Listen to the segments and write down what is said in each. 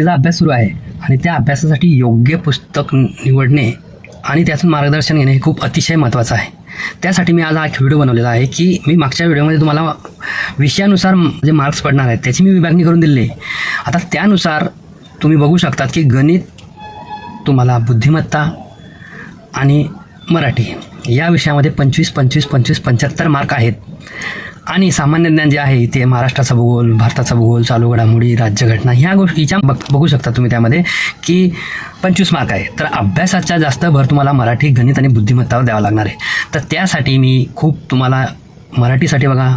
तिचा अभ्यास सुरू आहे. आणि त्या अभ्यासासाठी योग्य पुस्तक निवडणे आणि त्यातून मार्गदर्शन घेणे हे खूप अतिशय महत्त्वाचं आहे. त्यासाठी मी आज हा एक व्हिडिओ बनवलेला आहे की मी मागच्या व्हिडिओमध्ये तुम्हाला विषयानुसार जे मार्क्स पडणार आहेत त्याची मी विभागणी करून दिली आता त्यानुसार तुम्ही बघू शकतात की गणित तुम्हाला बुद्धिमत्ता आणि मराठी. या विषयामध्ये पंचवीस पंचवीस पंचवीस पंच्याहत्तर मार्क आहेत. आणि सामान्य ज्ञान जे आहे ते महाराष्ट्राचा भूगोल भारताचा भूगोल चालू घडामोडी राज्यघटना ह्या गोष्टीच्या बघ बघू शकता तुम्ही त्यामध्ये की पंचवीस मार्क आहे. तर अभ्यासाचा जास्त भर तुम्हाला मराठी गणित आणि बुद्धिमत्तावर द्यावा लागणार आहे. तर त्यासाठी मी खूप तुम्हाला मराठीसाठी बघा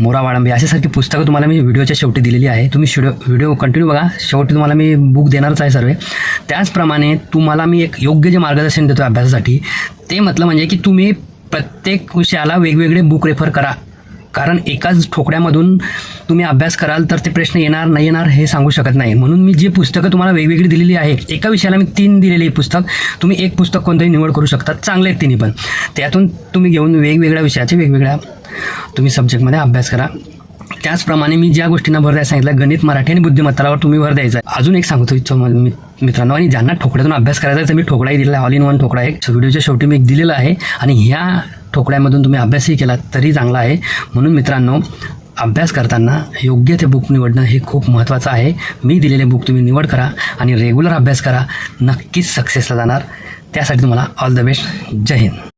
मोरा वाळंबे अशासारखी पुस्तकं तुम्हाला मी व्हिडिओच्या शेवटी दिलेली आहे. तुम्ही शिडिओ व्हिडिओ कंटिन्यू बघा. शेवटी तुम्हाला मी बुक देणारच आहे सर्व. त्याचप्रमाणे तुम्हाला मी एक योग्य जे मार्गदर्शन देतो अभ्यासासाठी ते म्हटलं म्हणजे की तुम्ही प्रत्येक विषयाला वेगवेगळे बुक रेफर करा. कारण एकाच ठोकड्यामधून तुम्ही अभ्यास कराल तर ते प्रश्न येणार नाही येणार हे सांगू शकत नाही. म्हणून मी जी पुस्तकं तुम्हाला वेगवेगळी दिलेली आहे एका विषयाला मी तीन दिलेली पुस्तक तुम्ही एक पुस्तक कोणतंही निवड करू शकता चांगले आहेत तिन्ही पण. त्यातून तुम्ही घेऊन वेगवेगळ्या विषयाचे वेगवेगळ्या तुम्ही सब्जेक्टमध्ये अभ्यास करा. त्याचप्रमाणे मी ज्या गोष्टींना भर द्यायला सांगितलं गणित मराठी आणि बुद्धिमत्तावर तुम्ही भर द्यायचा आहे. अजून एक सांगतो इच्छा मी- मित्रांनो आणि ज्यांना ठोकड्यातून अभ्यास करायचा आहे तर मी ठोकडाही दिलेला आहे. ऑल इन वन ठोकडा एक व्हिडिओच्या शेवटी मी एक दिलेला आहे. आणि ह्या ठोकड्यामधून तुम्ही अभ्यासही केला तरी चांगला आहे. म्हणून मित्रांनो अभ्यास करताना योग्य ते बुक निवडणं हे खूप महत्त्वाचं आहे. मी दिलेले बुक तुम्ही निवड करा आणि रेग्युलर अभ्यास करा. नक्कीच सक्सेसला जाणार. त्यासाठी तुम्हाला ऑल द बेस्ट जय हिंद.